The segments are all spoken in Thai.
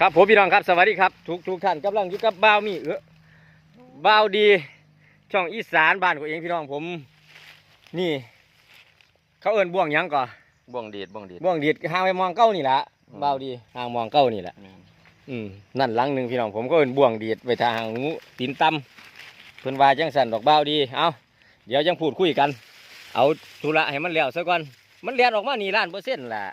ครับผมพี่น้องครับสวัสดีครับทุกทุกท่านกำลังอยู่กับบ่าวมีเออบ่าวดี ช่องอีสานบ้านของเองพี่น้องผม นี่ เขาเอิ้นบ่วงหยังก่อบ่วงดีดบ่วงดีดบ่วงดีดห่างไปมองเก้านี่ละอืมบ่าวดีห่างมองเก้านี่แหละอืมนั่นหลังหนึ่งพี่น้องผมก็เอิ้นบ่วงดีดไปทางงูตีนตำเพิ่นว่าจังสันดอกบ่าวดีเอาเดี๋ยวจังพูดคุยกัน เอาธุระให้มันแล้วซะก่อนมันเลียนออกมานี่ล้านเปอร์เซ็นต์แหละ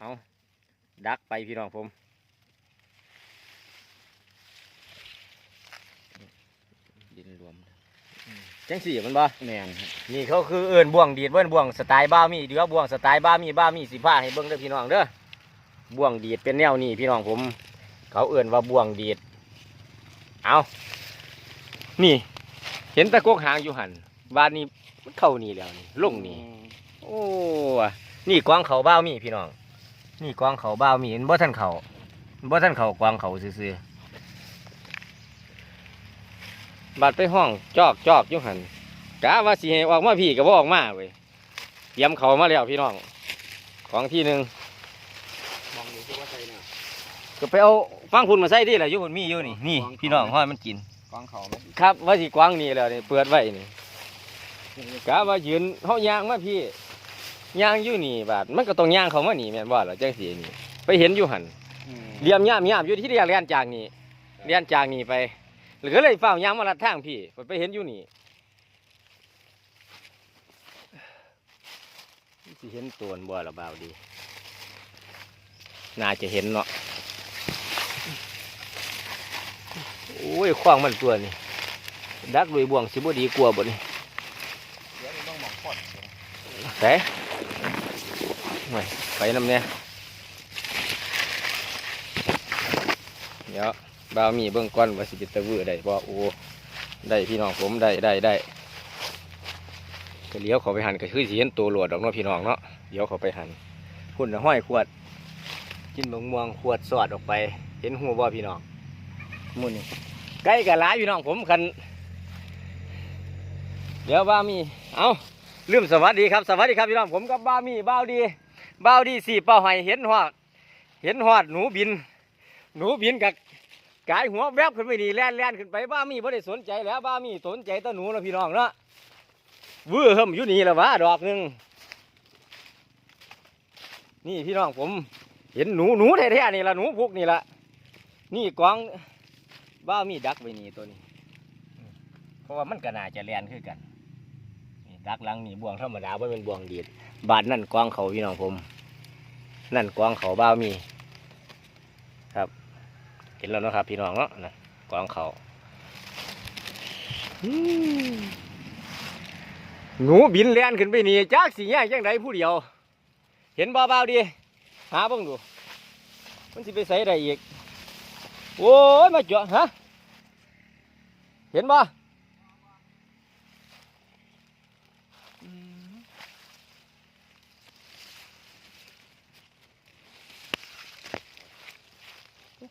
เอา ดักไปพี่น้องผมดินรวมจังสี่มันบ่แมนครับนี่เขาคือเอิ้นบ่วงดีดเว้นบ่วงสไตล์บ้ามีเดี๋ยวบ่วงสไตล์บ้ามีบ้ามีสิผ้าให้เบิ่งเด้อพี่น้องเด้อบ่วงดีดเป็นแนวนี้พี่น้องผม เขาเอิ้นว่าบ่วงดีดเอานี่ เห็นตะกกหางอยู่หันบ้านนี้มันเข้านี่แล้วนี่ลงนี่โอ้นี่กวางเขาบ้ามีพี่น้อง นี่กวางเขาบ้ามีเห็นบ่ท่านเขาบ่ท่านเขากวางเขาซื่อๆบาดไปห้องจอกจอกอยู่หันกะว่าสิให้ออกมาพี่ก็บ่ออกมาเว้ยเตรียมเขามาแล้วพี่น้อง ของที่หนึ่งมองดูที่ว่าใจเนี่ยก็ไปเอาฟังพุ่นมาใส่ดิแหละอยู่พุ่นมีอยู่นี่นี่ของพี่น้องห้อยมันกินกองเขาไหมครับว่าสิกวางนี่แล้วนี่เปิดไว้นี่กะว่ายืนเฮายางมาพี่ ยางอยู่นี่บาดมันก็ต้องยางเขามานี่แม่นบ่ล่ะจังซี่นี่ไปเห็นอยู่หันอืมเลียมย่ามย่ามอยู่ที่เรียกเลียนจากนี่เลียนจากนี่ไป หรือก็เลยเฝ้ายางมาลัดทางพี่ไปเห็นอยู่นี่สิเห็นตัวบ่ละบ่าวดี น่าจะเห็นเนาะโอ้ยขว้างมันตัวนี่ดักด้วยบ่วงสิบ่ดีกลัวาบ่นี่เดี๋ยวนี้ต้องมองปอด แต่ไม่ไปนำเนี่ยเดี๋ยวบ่าวมีเบิ่งก่อนว่าสิเป็นตะวือได้บ่โอ้ได้พี่น้องผมได้ได้ได้ก็เลี้ยวเขาไปหันก็คือสิเห็นตัวหลวดดอกเนาะพี่น้องเนาะเดี๋ยวเขาไปหันหุ่นห้อยขวดกินมะม่วงขวดสอดออกไป เห็นหัวบ่พี่น้องมุ่นใกล้กับหลายพี่น้องผมคันเดี๋ยวบ้ามีเอาลืมสวัสดีครับสวัสดีครับพี่น้องผมกับบ้ามีบ้าวดี บ้าดีสี่เป้าให้เห็นหอดเห็นหอดหนูบิน หนูบินกับกายหัวแวบขึ้นไปนี่แล่นแล่นขึ้นไปบ้ามีไม่ได้สนใจแล้วบ้ามีสนใจตัวหนูแล้วพี่น้องเนาะวื้อเฮิมอยู่นี่ละวะดอกหนึ่งนี่พี่น้องผม เห็นหนูหนูแท้ๆนี่ละหนูพวกนี่ละนี่กวางบ้ามีดักไว้นี่ตัวนี้เพราะว่ามันก็น่าจะแลนคือกันดักหลังนี่บ่วงธรรมดาบ่เป็นบ่วงดีด บาดนั่นกวางเขาพี่น้องผม นั่นกวางเขาบ้ามี ครับ เห็นแล้วนะครับ พี่น้องเนาะนะกวางเขาหนูบินแลนขึ้นไปนี่จากสีแยกจังไดผู้เดียว เห็นบ่เบาๆดี หาบิ่งดู มันสิไปใส่ได้อีก โอ้ย มาเจาะฮะ เห็นบ่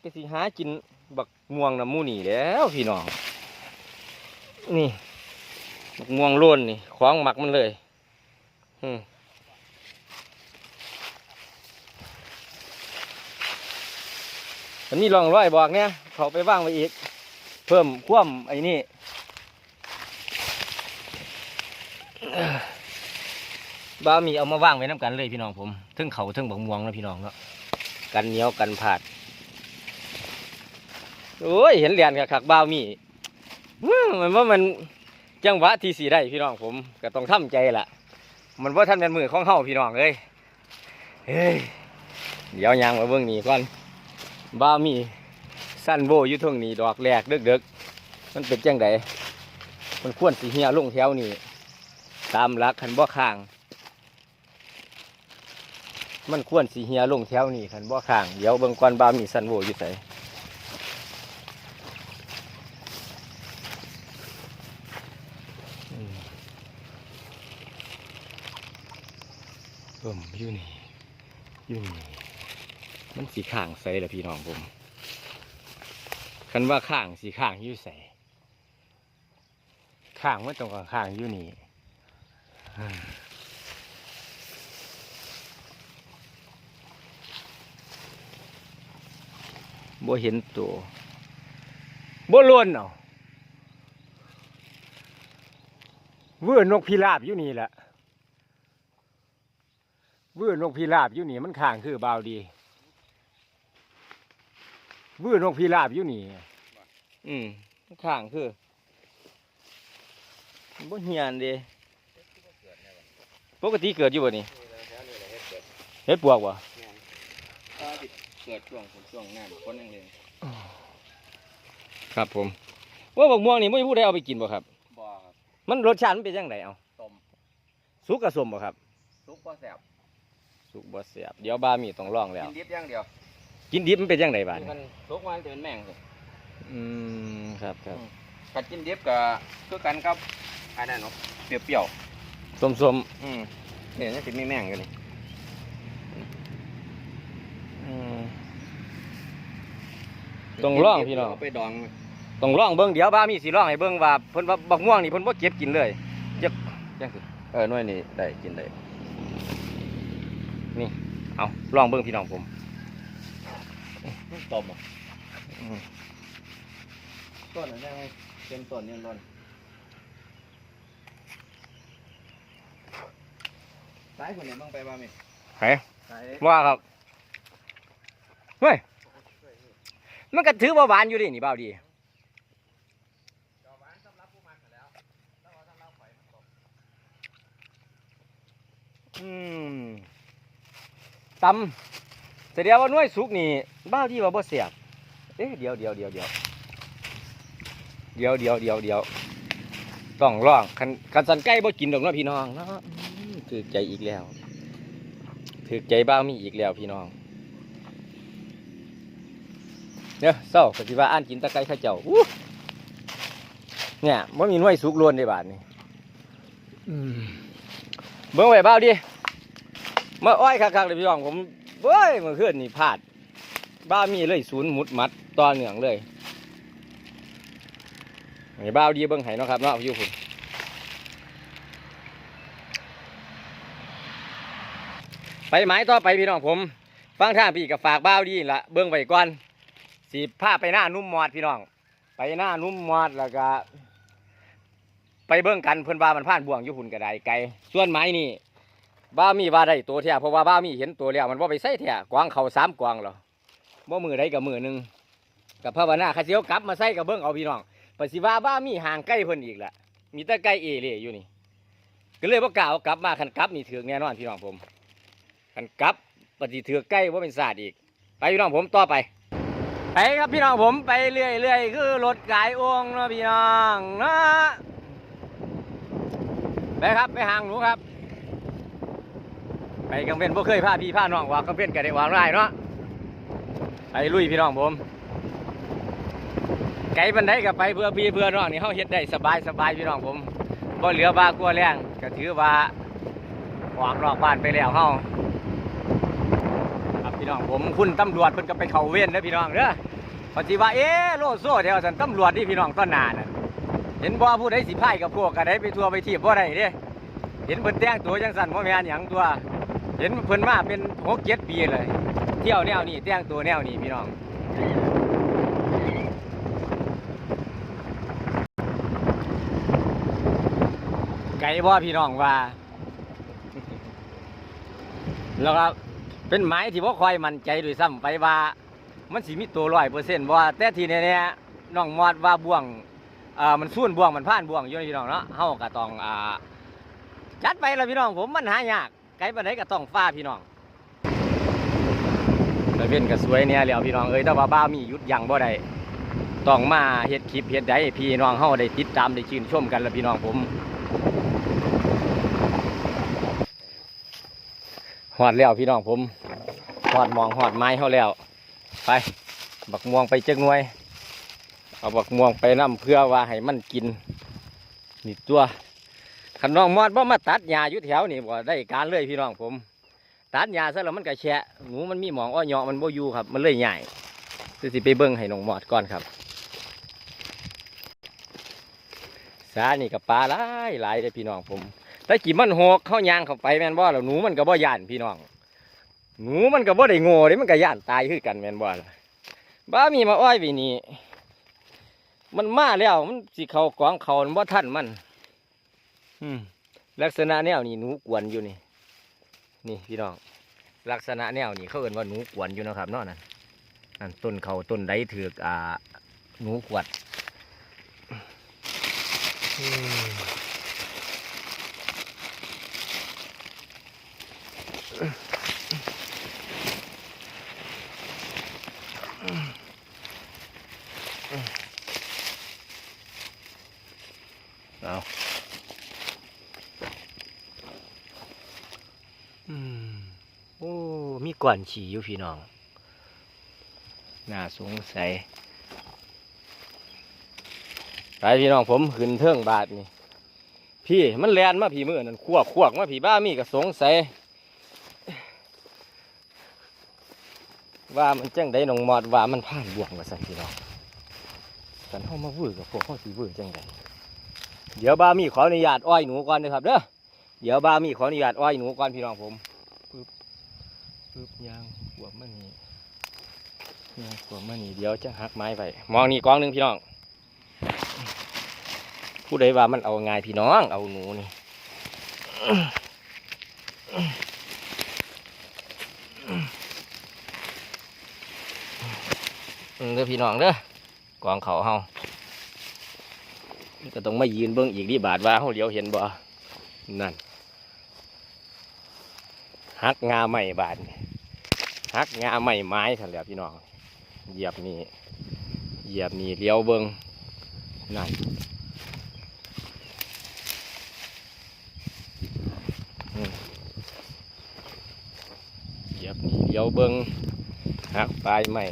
ก็สิหากินบักม่วงน้ำมูนี่แล้วพี่น้อง นี่บักม่วงล้นนี่คว้างหมักมันเลยอืมมันมีร่องรอยบอกเนี่ยเขาไปว่างไว้อีก เพิ่มความไอ้นี่บ้ามีเอามาว่างไว้น้ำกันเลยพี่น้องผมทึ่งเขาทึ่งบักม่วงนะพี่น้องเนาะกันเหนียวกันผาด โอ้ยเห็นเหรียญคักบ้ามีอื้อมันว่ามันจังหวะที่สีได้พี่น้องผมก็ต้องทำใจละมันว่าท่านเป็นมือของเฮาพี่น้องเอ้ยเฮ้ยเดี๋ยวยางมาเบื้องนี้ก่อนบ้ามีสั้นโบอยู่ตรงนี้ดอกแรกเดึกๆมันเป็นจังไดมันควรสีเหียลงแถวนี้ตามหลักขันบ่ข้าง มันควรสีเหียลงแถวนี้ขันบ่ข้างเดี๋ยวเบิ่งก่อนบ้ามีสั้นโบอยู่ไสอืมเบิ่ มอยู่นี่อยู่นี่มันสีข้างใส่ละพี่น้องผมคันว่าข้างสีข้างอยู่ใสข้างมันตรงกับข้างอยู่นี่บ่เห็นตัวบ่ล้วนเอาเวื่อนกพิราบอยู่นี่แหละ นกพิราบอยู่นี่มันข้างคือบ่าวดีเวื่อนกพิราบอยู่นี่ อืมมันข้างคือบ่เหียนเด้ปกติเกิดอยู่บ่นี่เฮ็ดปวกบ่เกิดช่วงฝนช่วงน้ำคนยังเรียนครับผมว่าบักม่วงนี่ไม่ผู้ใดเอาไปกินบ่ครับบ่อครับมันรสชาติมันเป็นจังไดเอาต้มสุกกับสมบ่ครับซุปก็แซ่บ สุกบ่แซ่บเดี๋ยวบามีต้องลองแล้ว กินดิบอย่างเดียวกินดิบมันเป็นจังไดบาดมันซุปมันจะเป็นแมงสิอืมครับครับกัดกินดิบก็คือกันครับอันนั้นเนาะเปรี้ยวสมสมๆอืมเนี่ยนี่สิมีแมงกันนี่อืมต้องลองพี่น้องเาไปดองต้องลองเบิ่งเดี๋ยวบามีสิลองให้เบิ่งว่าเพิ่นว่าบักม่วงนี่เพิ่นบ่เก็บกินเลยเก็บจังซี่เออหน่วยนี้ได้กินได้ เอาลองเบิ่งพี่น้องผมต้มอะอืมต้นอันนี้เต็มต้นนี่ต้นสายคนไหนบ้างไปบ้างไหมเฮ้สายว่าครับเฮ้ยมันก็ถือว่าหวานอยู่ดินี่บ่าวดีอืม ตำแสดงว่าหน่วยสุกนี่บ้าวที่ว่าบ่เสียบเอ๊ะเดี๋ยวเดี๋ยวเดี๋ยวเดี๋ยวเดี๋ยวเดี๋ยวเดี๋ยวเดี๋ยวต้องลองคันคันสันใกล้บ่กินดอกเนาะพี่น้องเนาะอืมถือใจอีกแล้วถือใจบ้าวมีอีกแล้วพี่น้องเนี่ยเศร้าปฏิว่าอ่านกินตะไคร้ข้าเจ้าอู้เนี่ยว่ามีหน่วยสุกล้วนในบาทนี่อืมเบิ่งไว้เบาดิ มาอ้อยคักๆเลยพี่น้องผมเบ้ยเมื่อคืนนี่พลาด บ้ามีเลยศูนย์มุดมัดต่อเหนืองเลยไอ้บ้าดีเบิ่งไห้เนาะครับเนาะอยู่พุ่นไปไม้ต่อไปพี่น้องผมฟังท่าพี่กับฝากบ้าดีนี่ละเบิ่งไว้ก่อนสีผ้าไปหน้านุ่มมอดพี่น้อง ไปหน้านุ่มมอดแล้วก็ ไปเบิ่งกันเพิ่อนว่ามันผ่านบ่วงยู่พุ่นก็ไดไกลส่วนไม้นี่ บ้ามีว่าได้ตัวแท้เพราะว่าบ้ามีเห็นตัวแล้วมันว่าไปใส่แท้กวางเขาสามกวางหรอบ่มือใดกับมือหนึ่งกับภาวนาข้าเสียวกลับมาใส่กับเบิ่งเอาพี่น้องปฏิว่าบ้ามีห่างใกล้เพิ่นอีกละมีแต่ไกล้เอเล่อยู่นี่ ก็เลยบ่กล้าเอากลับมาคันกลับนี่ถือแน่นอนพี่น้องผมคันกลับปฏิถือใกล้ว่าเป็นศาสตร์อีก ไปพี่น้องผมต่อไปไปครับพี่น้องผมไปเรื่อยๆคือรถกายองเนาะพี่น้องนะไปครับไปห่างหนูครับ ไปกังเว้นบ่เคยพาพี่พาน้องว่ากังเว้นก็ได้วางได้เนาะไปลุยพี่น้องผมไกลบันไดก็ไปเพื่อพี่เพื่อน้องนี่เฮาเฮ็ดได้สบายสบายพี่น้องผมบ่เหลือบ้ากลัวแรงก็ถือว่าออกนอกบ้านไปแล้วเฮาครับพี่น้องผมคุณตำรวจเพิ่นก็ไปเข้าเวรเด้อพี่น้องเด้อปฏิว่าเอ๊ะโลดโซ่เดียวสันตำรวจนี่พี่น้องต้นนาน่ะเห็นบ่ผู้ใดสิพายกับพวกก็ได้ไปทัวร์ไปทีบบ่ได้เด้เห็นเพิ่นแต่งตัวจังสันบ่แม่นหยังตัว เห็นเพิ่นมาเป็น6 7ปีเลย เที่ยวแนวนี้แต่งตัวแนวนี้พี่น้องไก่บ่พี่น้องว่า แล้วก็เป็นไม้ที่บ่ค่อยมั่นใจด้วยซ้ำไปว่า มันสิมีตัว100%บ่าแต่ที่แน่ๆน้องมอดว่าบ่วงอ่ามันส่วนบ่วงมันผ่านบ่วงอยู่นะพี่น้องเนาะเฮาก็ต้องอ่าจัดไปและพี่น้องผมมันหายาก ไกลปานใดก็ต้องฟ้าพี่น้องแล้วเว้นก็สวยเนี่ยแล้วพี่น้องเอ้ยแต่ว่าบ้ามียุดยังบ่ได้ต้องมาเฮ็ดคลิปเฮ็ดใดให้พี่น้องเฮาได้ติดตามได้ชื่นชมกันละพี่น้องผมฮอดแล้วพี่น้องผมฮอดมองฮอดไม้เฮาแล้ว ไป บักม่วงไปเจักหน่วย เอาบักม่วงไปนํเพื่อว่าให้มันกินนี่ตัว ขันน้องมอดบ่มาตัดหญ้าอยู่แถวนี่บ่ได้การเลยพี่น้องผม ตัดหญ้าซะแล้วมันก็แฉะหนูมันมีหมองอ้อยเหาะมันบ่อยู่ครับ มันเลยใหญ่สิไปเบิ่งให้น้องมอดก่อนครับสานี่กับปลาหลายหลายเลยพี่น้องผมแต่กี่มันหกเข้ายางเข้าไปแมนบ่แล้วหนูมันก็บ่ย่านพี่น้อง หนูมันก็บ่ได้โง่เด้มันก็ย่านตายคือกันแมนบ่ล่ะบ้ามีมาอ้อยไว้นี่มันมาแล้วมันสิเขากองเขาว่ท่านมันอืม ลักษณะแนวนี่หนูกวนอยู่นี่ นี่พี่น้อง ลักษณะแนวนี่เขาเอ่นว่าหนูกวนอยู่นะครับเนาะนั่นนั่นต้นเขาต้นไดถือกอ่าหนูกวดอืมเอาอืมโอ้ มี ก่อนฉี่อยู่พี่น้อง น่าสงสัยไปพี่น้องผมขึ้นเทิงบาทนี่ พี่มันแลนมาพี่มือนั่นขวกขวกมาพี่บ้ามีก็สงสัยว่ามันจังได้นองมอดว่ามันผ่านบ่วงว่าสั่นพี่น้องกันเข้ามาวื้อกับพวกเขาสิวื้อจังไดเดี๋ยวบ้ามีขออนุญาตอ้อยหนูก่อนนะครับเด้อเดี๋ยวบ้ามีขออนุญาตอ้อยหนูก่อนพี่น้องผม ปึ๊บยางหัวมันนี่ยางหัวมันนี่เดี๋ยวจะหักไม้ไปมองนี่กองหนึ่งพี่น้อง ผู้ใดว่ามันเอาง่ายพี่น้อง เอาหนูนี่เด้อพี่น้องเด้อกองเขาเฮาก็ต้องมายืนเบิ่งอีกดีบาทว่าเฮาเหลียวเห็นบ่ นั่นหักงาใหม่บาทนี่ หักงาใหม่ไม้ทันแหล้วพี่น้อง เหยียบนี่เหยียบนี่เลี้ยวเบิงนั่นอืมเหยียบนี่เลี้ยวเบิงหักปลายไม้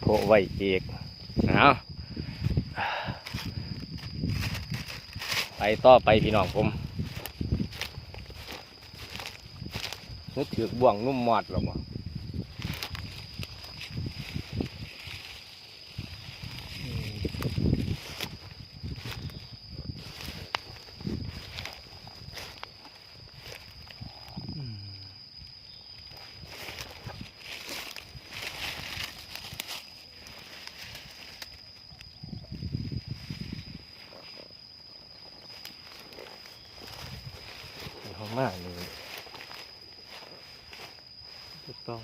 โพไว้อีกเอาไปต่อไปพี่น้องผมนึกถือบ่วงนุ่มมอดหรอบ่ มากเลยถูกต้อง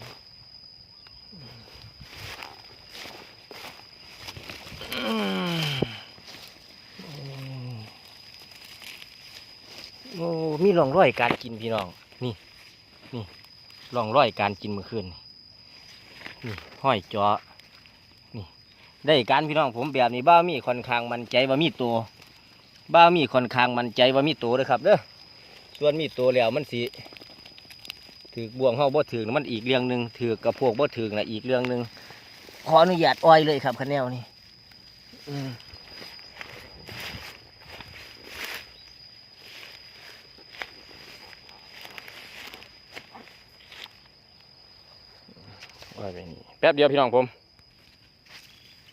โอ้มีร่องรอยการกินพี่น้อง นี่ นี่ร่องรอยการกินเมื่อคืนนี่นี่ห้อยจอนี่ได้การพี่น้องผมแบบนี้บ้ามีค่อนข้างมันใจว่ามีตัวบ้ามีค่อนข้างมันใจว่ามีตัวเลยครับเด้อ ส่วนมีตัวแล้วมันสิถือบ่วงเฮาบ่ถือมันอีกเรื่องหนึ่งถือกระพวกบ่ถือนะอีกเรื่องหนึ่งขออนุญาตอ้อยเลยครับคะแนวนี่อืมอ้อยไปนี่แป๊บเดียวพี่น้องผม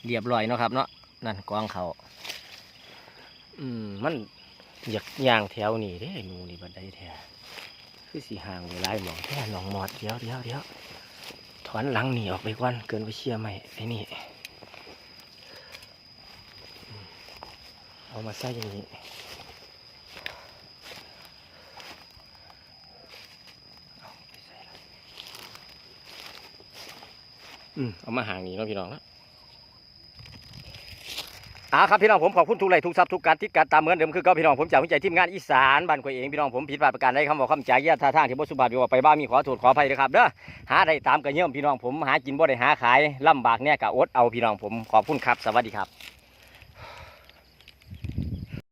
เรียบร้อยเนาะครับเนาะนั่นกองเขาอืมมัน อยากย่างแถวนี่เด้หนูนี่บันไดแท้คือสีห่างเวลาหมองแท้หนองหมอดเดี๋ยวเดี๋ยวเดี๋ยวถอนหลังหนีออกไปก่อนเกินไปเชื่อไหมไอ้นี่เอามาใส่อย่างนี้เอามเอามาห่างนี้เนาะพี่น้องเนาะ อ่าครับพี่น้องผมขอบคุณทุกไลทุกซับทุกการที่การตามเหมือนเดิมคือก็พี่น้องผมจากวิจัยทีมงานอีสานบ้านขวอยเองพี่น้องผมผิดพลาดประการใดคำบอกคำจ่ายยาท่าทางที่บ่สุบาทอยู่ว่าไปบ้านมีขอโทษขออภัยนะครับเด้อหาได้ตามกระเยี่ยมพี่น้องผมหากินบ่ได้หาขายลำบากเนี่ยกะอดเอาพี่น้องผมขอบคุณครับสวัสดีครับ